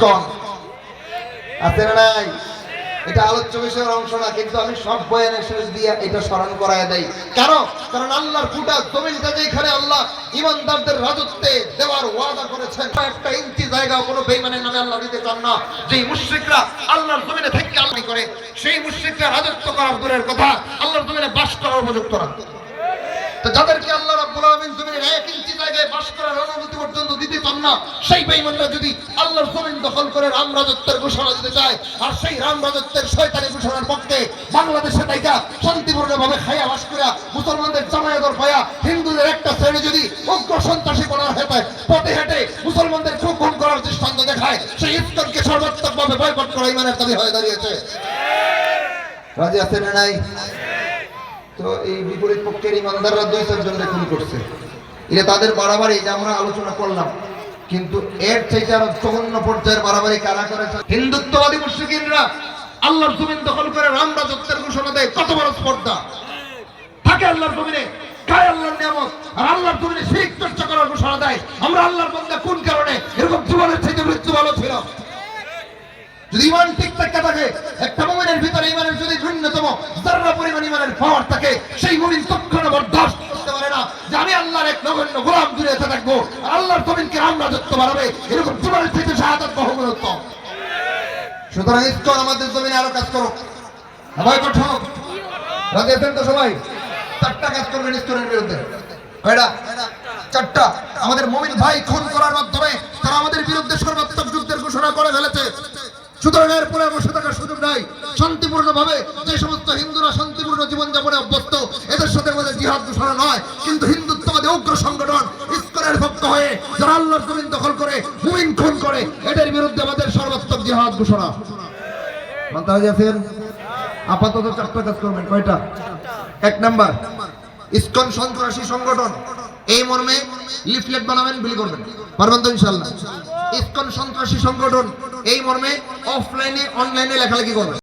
ISKCON আছে না নাই? এটা আলোচ্য বিষয়ের অংশ না, কিন্তু আমি সব বয়ানের শেষ দিয়ে এটা স্মরণ করায় দেই। কেন? কারণ আল্লাহর ফুটা জমিনটা যেখানে আল্লাহ ইমানদারদের রাজত্বে দেওয়ার ওয়াদা করেছেন একটা ইঞ্চি জায়গা কোনো বেইমানের নামে আল্লাহ দিতে চান না। যেই মুশরিকরা আল্লাহর জমিনে থেকে আল্লাহ করে, সেই মুশরিকরা রাজত্ব করার দূরের কথা আল্লাহর জমিনে বাস করার উপযুক্ত না। তো যাদেরকে আল্লাহ রাব্বুল আলামিন জমিনের এক ইঞ্চি জায়গায় বাস করার অনুমতি পর্যন্ত দিতে না সেই বেঈমানরা যদি আল্লাহর জমিন দখল করে রাম রাজত্বের ঘোষণা দিতে চায়, আর সেই রাম রাজত্বের শয়তানি ঘোষণার পক্ষে বাংলাদেশে তাইকা শান্তিপূর্ণভাবে খাইয়া বাস করা মুসলমানদের জামায়াতর পায়া হিন্দুদের একটা শ্রেণি যদি উগ্র সন্ত্রাসী করার হেঁটে পথে হেঁটে মুসলমানদের খুব খুন করার দৃষ্টান্ত দেখায়, সেই ইসলামকে সর্বাত্মকভাবে বয়কট করা ইমানের দাবি হয়ে দাঁড়িয়েছে। রাজি আছে না নাই? তো এই বিপরীত পক্ষের ইমানদাররা দুই চারজন খুন করছে। এটা তাদের বাড়াবাড়ি যা আমরা আলোচনা করলাম। কিন্তু এর চাইতে আরও জঘন্য পর্যায়ের বাড়াবাড়ি কারা করেছে হিন্দুত্ববাদী মুসলিমরা আল্লাহর জমিন দখল করে রাম রাজত্বের ঘোষণা দেয়। কত বড় স্পর্ধা? থাকে আল্লাহর জমিনে কোন কারণে? এরকম ভালো ছিল। যদি একটা ভিতরে যদি পরিমাণ থাকে, সেই মুমিন তৎক্ষণ যে আমি আল্লাহর এক নগণ্য গোলাম দূরে থাকব। আল্লাহর জমিনকে রাম রাজত্ব বাড়াবে এরকম জীবনের থেকে শাহাদাত বহুগুণত্ব সুতরাং ইসকন আমাদের জমিনে আরও কাজ করো সবাই কঠোর রাজি আছেন তো সবাই? চারটা কাজ করবেন ইসকনের বিরুদ্ধে। কয়টা? চারটা। আমাদের মমিন ভাই খুন করার মাধ্যমে তারা আমাদের বিরুদ্ধে সর্বাত্মক যুদ্ধের ঘোষণা করে ফেলেছে। সুতরাং এর পরে বসে থাকার সুযোগ নাই। শান্তিপূর্ণ ভাবে যে সমস্ত হিন্দুরা শান্তিপূর্ণ জীবনযাপনে অভ্যস্ত, এদের সাথে জিহাদ ঘোষণা নয়, কিন্তু হিন্দুত্ববাদী উগ্র সংগঠন ইস্কনের পক্ষ হয়ে যারা আল্লাহর জমিন দখল করে, মুমিন খুন করে, এদের বিরুদ্ধে আমাদের সর্বাত্মক জিহাদ ঘোষণা। মানতে হয় ফের আপাতত চারটা কাজ করবেন, কয়টা? এক নাম্বার, ইসকন সন্ত্রাসী সংগঠন, এই মর্মে লিফলেট বানাবেন, বিলি করবেন। পারবেন তো ইনশাল্লাহ ইসকন সন্ত্রাসী সংগঠন, এই মর্মে অফলাইনে অনলাইনে লেখালেখি করবেন।